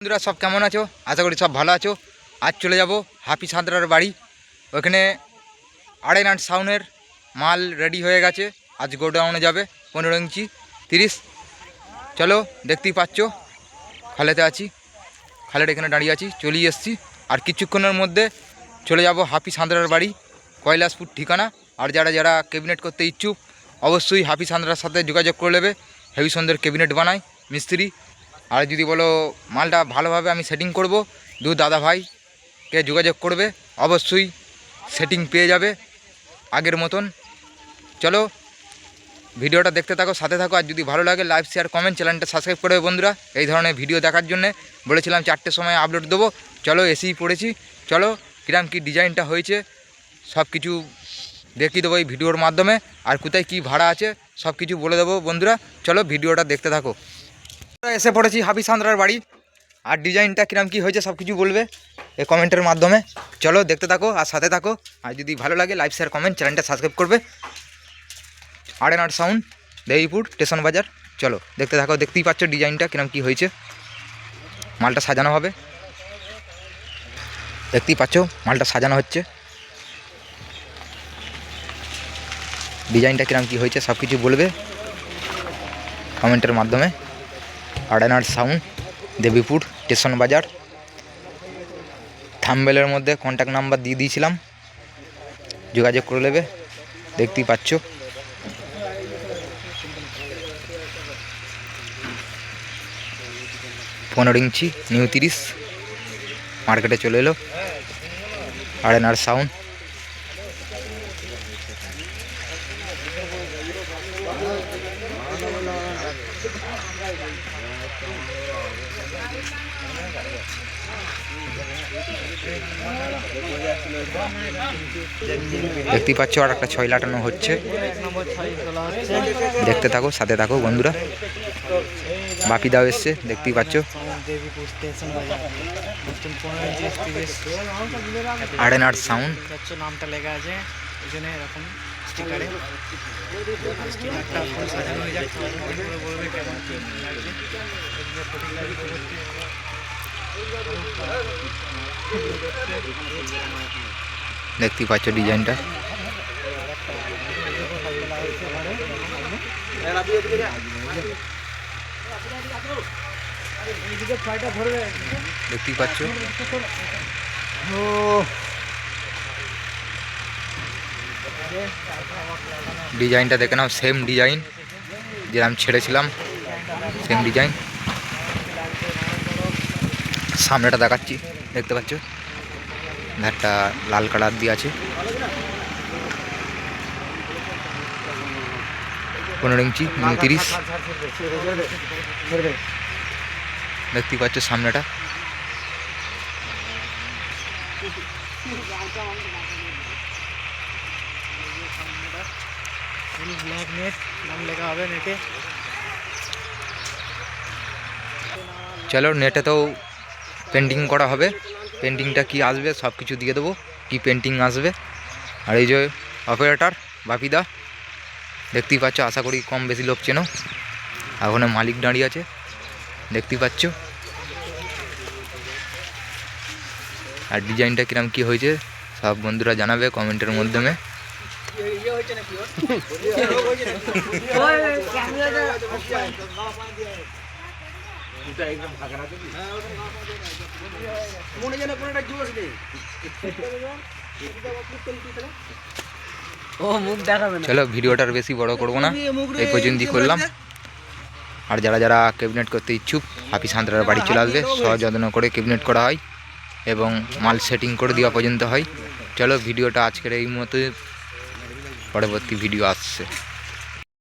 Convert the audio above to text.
বন্ধুরা, সব কেমন আছো? আশা করি সব ভালো আছো। আজ চলে যাব হাফি সাঁতরার বাড়ি। ওখানে আড়াই নাট সাউনের মাল রেডি হয়ে গেছে। আজ গোডাউনে যাবে, পনেরো ইঞ্চি, তিরিশ। চলো, দেখতেই পাচ্ছ, খালেতে আছি। খালের এখানে দাঁড়িয়ে আছি, চলেই এসছি। আর কিছুক্ষণের মধ্যে চলে যাব হাফি সাঁতরার বাড়ি। কৈলাসপুর ঠিকানা। আর যারা যারা ক্যাবিনেট করতে ইচ্ছুক, অবশ্যই হাফি সাঁতরার সাথে যোগাযোগ করে নেবে। হেভি সুন্দর ক্যাবিনেট বানায়, মিস্ত্রি। আর যদি বলো মালটা ভালোভাবে আমি সেটিং করব, দু দাদা ভাইকে যোগাযোগ করবে, অবশ্যই সেটিং পেয়ে যাবে আগের মতন। চলো, ভিডিওটা দেখতে থাকো, সাথে থাকো, আর যদি ভালো লাগে লাইভ শেয়ার কমেন্ট চ্যানেলটা সাবস্ক্রাইব করবে বন্ধুরা। এই ধরনের ভিডিও দেখার জন্য বলেছিলাম চারটের সময় আপলোড দেবো। চলো এসেই পড়েছি। চলো, কিরাম কি ডিজাইনটা হয়েছে সব কিছু দেখিয়ে দেবো এই ভিডিওর মাধ্যমে। আর কোথায় কি ভাড়া আছে সব কিছু বলে দেবো বন্ধুরা। চলো, ভিডিওটা দেখতে থাকো। এসে পড়েছি? হাফিজ সান্দ্রার বাড়ি। আর ডিজাইনটা কিরম কি হয়েছে সব কিছু বলবে এই কমেন্টের মাধ্যমে। চলো দেখতে থাকো আর সাথে থাকো। আর যদি ভালো লাগে লাইভ শেয়ার কমেন্ট চ্যানেলটা সাবস্ক্রাইব করবে। আর N R sound Devipur station বাজার চলো দেখতে থাকো, দেখতেই পাচ্ছ ডিজাইনটা কিরম কি হয়েছে। মালটা সাজানো হবে। দেখতেই পাচ্ছ, মালটা সাজানো হচ্ছে। ডিজাইনটা কিরম কি হয়েছে সব কিছু বলবে কমেন্টের মাধ্যমে। আড়ানার সাউন্ড, দেবীপুর স্টেশন বাজার। থাম্বেলের মধ্যে কন্ট্যাক্ট নাম্বার দিয়ে দিয়েছিলাম। যোগাযোগ করে নেবে, দেখতেই পাচ্ছ। পনেরো ইঞ্চি, নিউ তিরিশ। মার্কেটে চলে এলো। আড়ানার সাউন্ড। দেখতেই পাচ্ছ আর একটা ছয় লাটানো হচ্ছে। দেখতে থাকো সাথে থাকো বন্ধুরা। বাপি দাও এসছে দেখতেই পাচ্ছ। দেবীপুর স্টেশন বাজার বুঝছেন পনেরো ইঞ্চি তিরিশ আর এন আর সাউন্ড। নামটা লেখা আছে এরকম। স্টিকারে স্টিকারটা ফুল সাজানো হয়ে যাচ্ছে বলবে কেমন কি লাগছে দেখতেই পাচ্ছ ডিজাইনটা। দেখতেই পাচ্ছ। ডিজাইনটা দেখে নাও সেম ডিজাইন যেরকম ছেড়েছিলাম সেম ডিজাইন সামনেটা দেখাচ্ছি, দেখতে পাচ্ছ? ধারটা লাল কালার দিয়ে আছে। পনেরো ইঞ্চি নিউ তিরিশ দেখতেই পাচ্ছ সামনেটা। ব্ল্যাক নেট নাম লেখা হবে নেটে চলো নেটে তো পেন্টিং করা হবে পেন্টিংটা কি আসবে সব কিছু দিয়ে দেবো কি পেন্টিং আসবে আর এই যে অপারেটার বাপিদা দেখতেই পাচ্ছ আশা করি কম বেশি লোক চেনো ওখানে মালিক দাঁড়িয়ে আছে দেখতেই পাচ্ছ আর ডিজাইনটা কিরম কি হয়েছে সব বন্ধুরা জানাবে কমেন্টের মাধ্যমে চলো, ভিডিওটার বেশি বড় করব না। এই পর্যন্তই করলাম। আর যারা যারা ক্যাবিনেট করতে ইচ্ছুক, হাফিজ সাঁতরার বাড়ি চলে আসবে। সযত্ন করে ক্যাবিনেট করা হয় এবং মাল সেটিং করে দেওয়া পর্যন্ত হয়। চলো, ভিডিওটা আজকের এই মতো পরবর্তী ভিডিও আসছে।